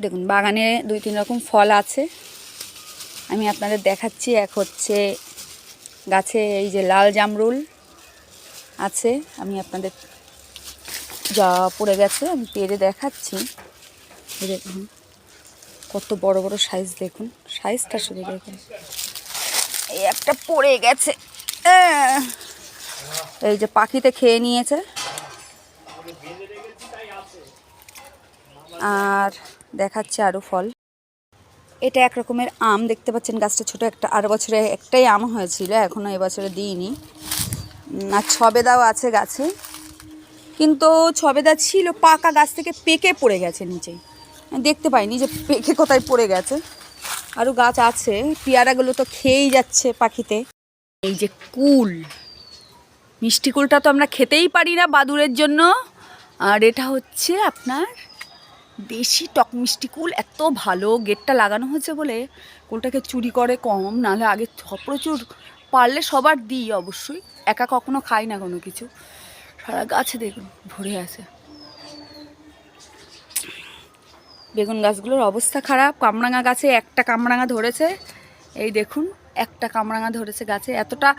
দেখুন, বাগানে দুই, তিন রকম ফল আছে। আমি আপনাদের দেখাচ্ছি, এক হচ্ছে গাছে এই যে লাল জামরুল আছে। আমি আপনাদের যা পড়ে গেছে, আমি পেরে দেখাচ্ছি। দেখুন, কত বড় বড় সাইজ দেখুন। সাইজটা শুধু দেখুন। এই একটা পড়ে গেছে। আহ! এই যে পাখিতে খেয়ে নিয়েছে। আর দেখাচ্ছে আরও ফল। এটা এক রকমের আম, দেখতে পাচ্ছেন গাছটা ছোট একটা, আর বছরে একটাই আম হয়েছিল এখনও এবছরে দিইনি। আর ছবেদাও আছে গাছে। কিন্তু ছবেদা ছিল পাকা গাছ থেকে পেকে পড়ে গেছে নিচে। দেখতে পাইনি যে পেকে কোথায় পড়ে গেছে। আরও গাছ আছে, পেয়ারাগুলো তো খেয়েই যাচ্ছে পাখিতে। এই যে কুল, মিষ্টি কুলটা তো আমরা খেতেই পারি না বাদুরের জন্য। আর এটা হচ্ছে আপনার দেশি টক মিষ্টি কুল, এত ভালো গেটটা লাগানো হয়েছে বলে কুলটাকে চুরি করে কম, নাহলে আগে প্রচুর পারলে সবার দিই অবশ্যই। একা কখনো খাই না কোনো কিছু। সারা গাছে দেখুন, ভরে আছে। বেগুন গাছগুলোর অবস্থা খারাপ, কামরাঙা গাছে একটা কামরাঙা ধরেছে। এই দেখুন, একটা কামরাঙা ধরেছে গাছে। এতটা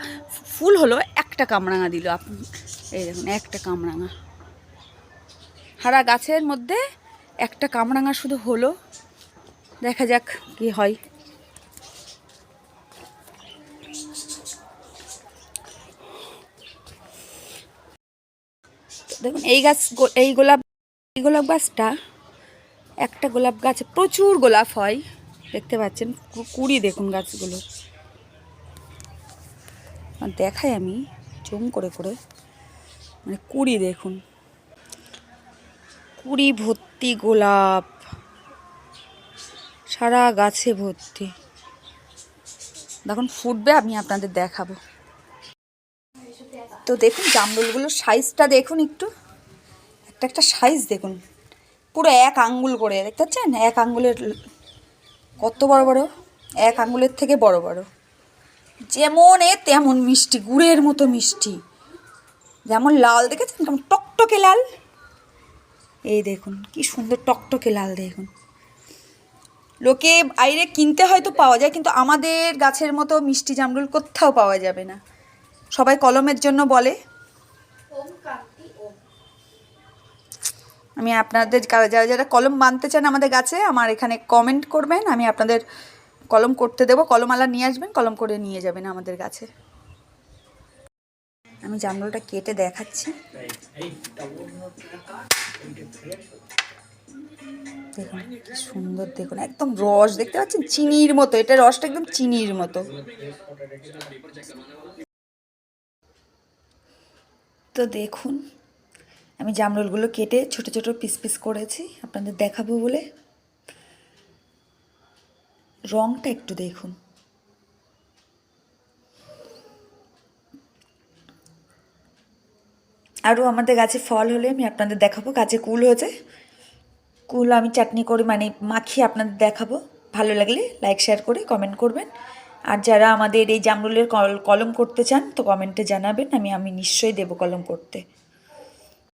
ফুল হলো, একটা কামরাঙা দিল। আপনি এই দেখুন, একটা কামরাঙা। হারা গাছের মধ্যে একটা কামরাঙা শুধু হলো। দেখা যাক কি হয়। দেখুন, এই গাছ এই গোলাপ এই গোলাপ গাছটা, একটা গোলাপ গাছে প্রচুর গোলাপ হয়। দেখতে পাচ্ছেন কুড়ি দেখুন গাছগুলো। দেখাই আমি জুম করে করে মানে কুড়ি দেখুন। কুড়ি ভর্তি গোলাপ। সারা গাছে ভর্তি। দেখুন ফুটবে, আমি আপনাদের দেখাবো। তো দেখুন, জামরুলগুলোর সাইজটা দেখুন একটু। একটা একটা সাইজ দেখুন। পুরো এক আঙ্গুল করে, দেখতে পাচ্ছেন? এক আঙ্গুলের কত বড় বড়? এক আঙ্গুলের থেকে বড় বড়। যেমন এ, তেমন মিষ্টি, গুড়ের মতো মিষ্টি। যেমন লাল, দেখেছেন? টকটকে লাল। এই দেখুন, কি সুন্দর টকটকে লাল দেখুন লোকে বাইরে কিনতে হয়তো পাওয়া যায়, কিন্তু আমাদের গাছের মতো মিষ্টি জামরুল কোথাও পাওয়া যাবে না। সবাই কলমের জন্য বলে। আমি আপনাদের যারা যারা কলম বানতে চান আমাদের গাছে, আমার এখানে কমেন্ট করবেন। আমি আপনাদের কলম করতে দেবো। কলমালা নিয়ে আসবেন, কলম করে নিয়ে যাবেন আমাদের গাছে। আমি জামরুলটা কেটে দেখাচ্ছি। দেখুন, কি সুন্দর দেখুন, একদম রস, দেখতে পাচ্ছেন? চিনির মতো, এটা রসটা একদম চিনির মতো। তো দেখুন, আমি জামরুলগুলো কেটে ছোট ছোট পিস পিস করেছি, আপনাদের দেখাবো বলে। রংটা একটু দেখুন। আরও আমাদের গাছে ফল হলে আমি আপনাদের দেখাবো, গাছে কুল হয়েছে। কুল আমি চাটনি করে মানে মাখিয়ে আপনাদের দেখাবো। ভালো লাগলে লাইক শেয়ার করে কমেন্ট করবেন। আর যারা আমাদের এই জামরুলের কল- কলম করতে চান তো কমেন্টে জানাবেন, আমি আমি নিশ্চয়ই দেব কলম করতে।